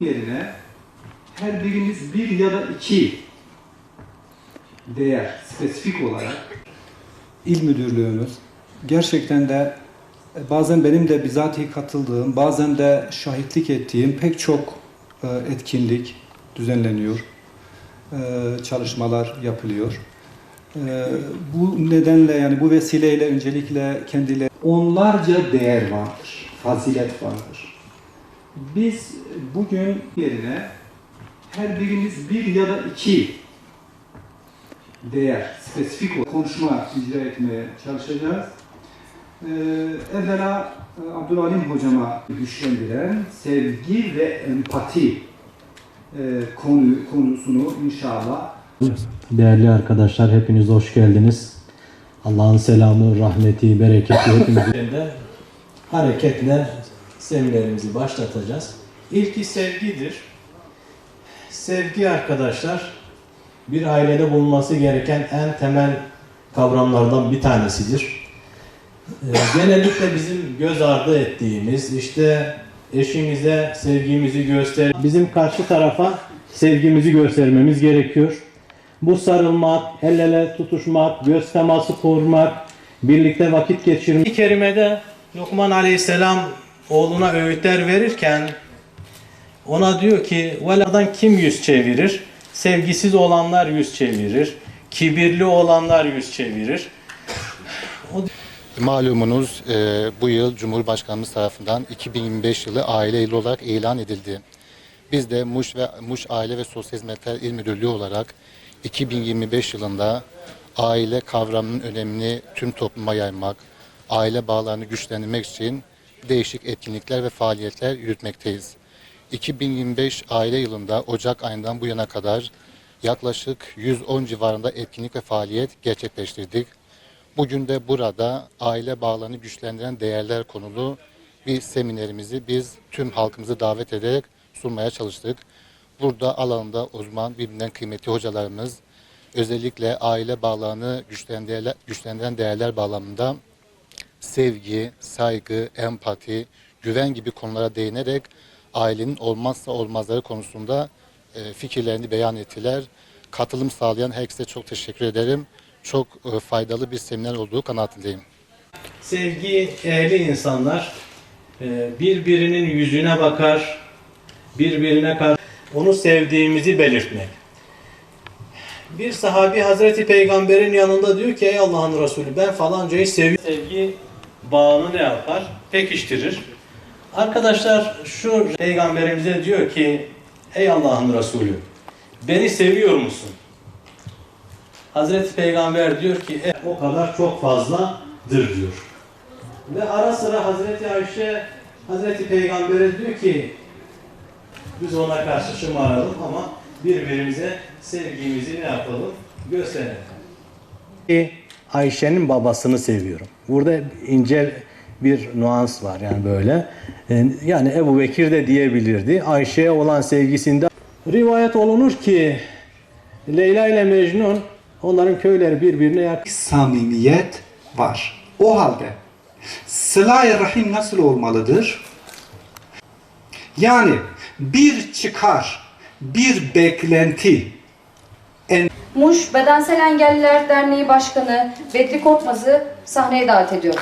yerine her birimiz bir ya da iki değer spesifik olarak İl Müdürlüğümüz gerçekten de e, bazen benim de bizatihi katıldığım, bazen de şahitlik ettiğim pek çok e, etkinlik düzenleniyor. E, Çalışmalar yapılıyor. Bu nedenle yani bu vesileyle öncelikle kendileri onlarca değer vardır, fazilet vardır. Biz bugün yerine her birimiz bir ya da iki değer, spesifik konuşma icra etmeye çalışacağız. Ee, evvela e, Abdülalim hocama güçlendiren sevgi ve empati e, konu, konusunu inşallah Değerli arkadaşlar hepiniz hoş geldiniz. Allah'ın selamı, rahmeti, bereketi hepimizin hareketle seminerimizi başlatacağız. İlki sevgidir. Sevgi arkadaşlar bir ailede bulunması gereken en temel kavramlardan bir tanesidir. Ee, Genellikle bizim göz ardı ettiğimiz işte eşimize sevgimizi göster, bizim karşı tarafa sevgimizi göstermemiz gerekiyor. Bu sarılmak, el ele tutuşmak, göz teması kurmak, birlikte vakit geçirmek. Bir kerimede Lokman Aleyhisselam oğluna öğütler verirken ona diyor ki veladan kim yüz çevirir? Sevgisiz olanlar yüz çevirir. Kibirli olanlar yüz çevirir. Malumunuz e, bu yıl Cumhurbaşkanımız tarafından 2025 yılı aile yılı olarak ilan edildi. Biz de Muş ve Muş Aile ve Sosyal Hizmetler İl Müdürlüğü olarak 2025 yılında aile kavramının önemini tüm topluma yaymak, aile bağlarını güçlendirmek için değişik etkinlikler ve faaliyetler yürütmekteyiz. 2025 aile yılında Ocak ayından bu yana kadar yaklaşık 110 civarında etkinlik ve faaliyet gerçekleştirdik. Bugün de burada aile bağlarını güçlendiren değerler konulu bir seminerimizi biz tüm halkımızı davet ederek sunmaya çalıştık. Burada alanında uzman birbirinden kıymetli hocalarımız özellikle aile bağlarını güçlendiren, değerler bağlamında sevgi, saygı, empati, güven gibi konulara değinerek ailenin olmazsa olmazları konusunda e, fikirlerini beyan ettiler. Katılım sağlayan herkese çok teşekkür ederim. Çok e, faydalı bir seminer olduğu kanaatindeyim. Sevgi ehli insanlar e, birbirinin yüzüne bakar, birbirine karşı onu sevdiğimizi belirtmek. Bir sahabi Hazreti Peygamber'in yanında diyor ki ey Allah'ın Resulü ben falancayı seviyorum. Sevgi bağını ne yapar? Pekiştirir. Arkadaşlar şu peygamberimize diyor ki ey Allah'ın Resulü beni seviyor musun? Hazreti Peygamber diyor ki "E, o kadar çok fazladır diyor. Ve ara sıra Hazreti Ayşe Hazreti Peygamber'e diyor ki biz ona karşı şımaralım ama birbirimize sevgimizi ne yapalım? Gösterelim. Ayşe'nin babasını seviyorum. Burada ince bir nuans var yani böyle. Ee, Yani Ebu Bekir de diyebilirdi. Ayşe'ye olan sevgisinde rivayet olunur ki Leyla ile Mecnun onların köyleri birbirine yakın. samimiyet var. O halde sıla-i rahim nasıl olmalıdır? Yani bir çıkar, bir beklenti, Muş Bedensel Engelliler Derneği Başkanı Bedri Korkmaz'ı sahneye davet ediyorum.